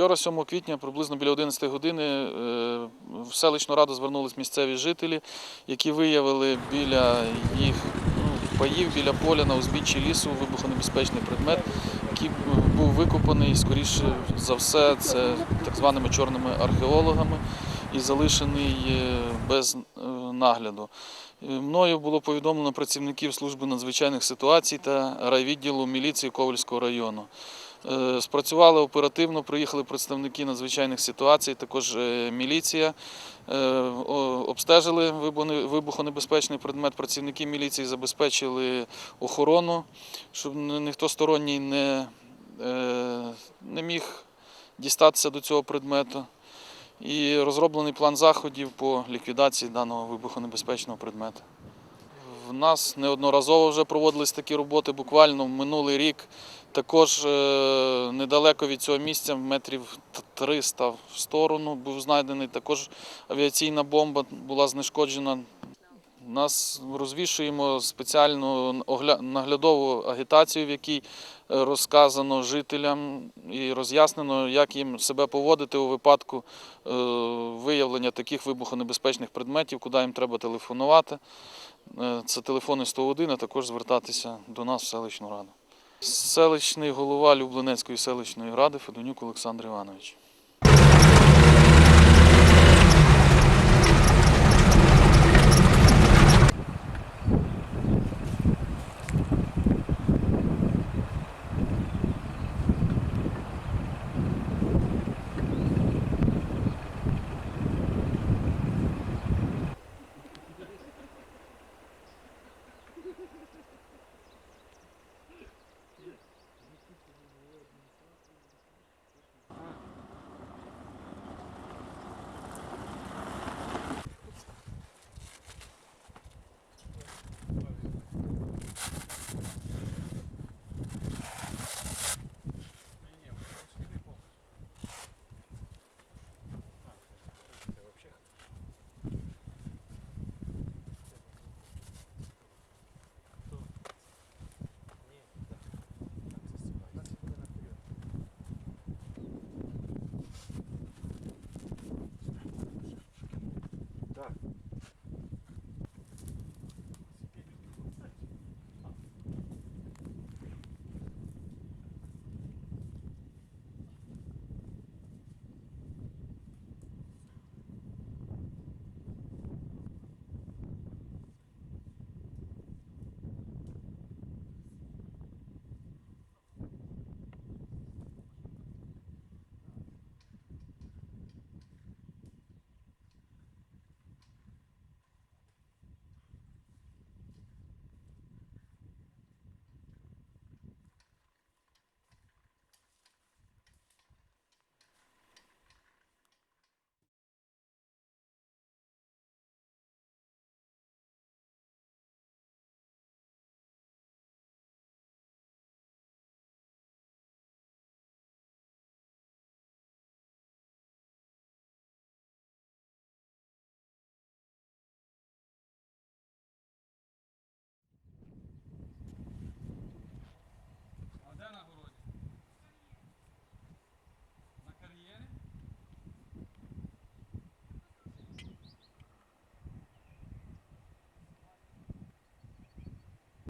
Вчора, 7 квітня, приблизно біля 11 години, е, в селищну раду звернулись місцеві жителі, які виявили біля їх ну, паїв, біля поля на узбіччі лісу вибухонебезпечний предмет, який був викопаний, скоріше за все, це так званими чорними археологами і залишений е, без е, нагляду. Мною було повідомлено працівників служби надзвичайних ситуацій та райвідділу міліції Ковальського району. Е, Спрацювали оперативно, приїхали представники надзвичайних ситуацій, також е, міліція. Е, Обстежили вибухонебезпечний предмет. Працівники міліції забезпечили охорону, щоб ніхто сторонній не, не міг дістатися до цього предмету. І розроблений план заходів по ліквідації даного вибухонебезпечного предмету. В нас неодноразово вже проводились такі роботи. Буквально минулий рік також е, недалеко від цього місця, метрів 300 в сторону, був знайдений також авіаційна бомба, була знешкоджена. Нас розвішуємо спеціальну наглядову агітацію, в якій е, розказано жителям і роз'яснено, як їм себе поводити у випадку е, виявлення таких вибухонебезпечних предметів, куди їм треба телефонувати. Це телефони 101, а також звертатися до нас в селищну раду. Селищний голова Люблинецької селищної ради Федонюк Олександр Іванович.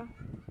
Що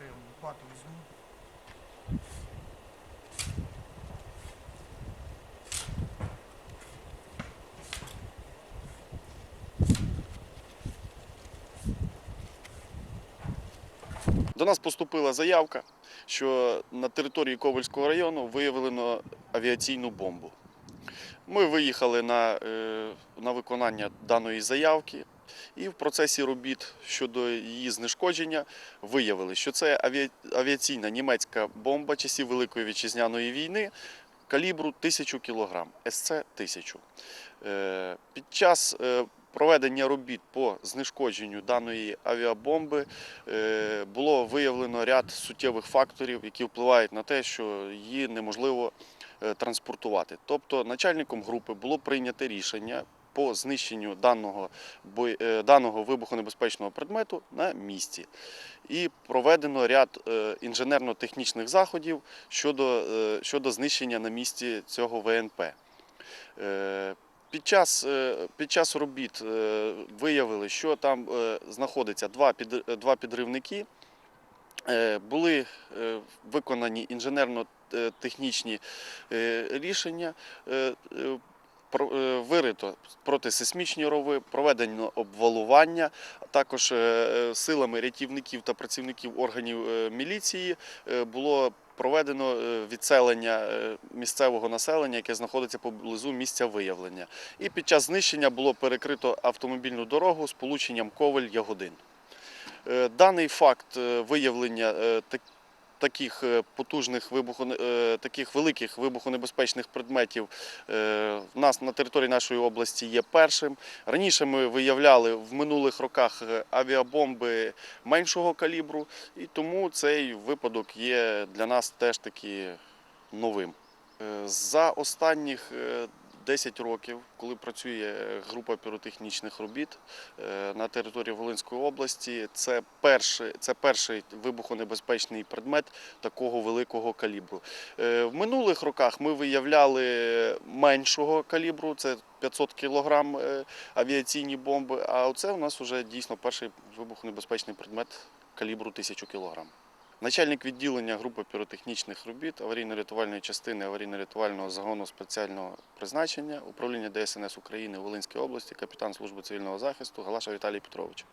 Ще я лопату. До нас поступила заявка, що на території Ковальського району виявлено авіаційну бомбу. Ми виїхали на, е, на виконання даної заявки і в процесі робіт щодо її знешкодження виявили, що це авіаційна німецька бомба часів Великої вітчизняної війни калібру 1000 кг, СЦ-1000. Е, Під час е, проведення робіт по знешкодженню даної авіабомби е, було виявлено ряд суттєвих факторів, які впливають на те, що її неможливо транспортувати. Тобто начальником групи було прийнято рішення по знищенню даного, е, даного вибухонебезпечного предмету на місці. І проведено ряд е, інженерно-технічних заходів щодо, е, щодо знищення на місці цього ВНП. Під час, під час робіт виявили, що там знаходиться два, під, два підривники. Були виконані інженерно-технічні рішення, вирито протисейсмічні рови, проведено обвалування, а також е, е, силами рятівників та працівників органів е, міліції е, було проведено е, відселення е, місцевого населення, яке знаходиться поблизу місця виявлення. І під час знищення було перекрито автомобільну дорогу з полученням Ковель-Ягодин. Е, Даний факт е, виявлення е, так- таких е, потужних вибухо, е, таких великих вибухонебезпечних предметів е, в нас на території нашої області є першим. Раніше ми виявляли в минулих роках авіабомби меншого калібру, і тому цей випадок є для нас теж таки новим. За останніх 10 років, коли працює група піротехнічних робіт е, на території Волинської області, це перший, це перший вибухонебезпечний предмет такого великого калібру. Е, В минулих роках ми виявляли меншого калібру, це 500 кг авіаційні бомби. А оце у нас вже дійсно перший вибухонебезпечний предмет калібру 1000 кг. Начальник відділення групи піротехнічних робіт аварійно-рятувальної частини аварійно-рятувального загону спеціального призначення управління ДСНС України у Волинській області, капітан служби цивільного захисту Галаша Віталій Петрович.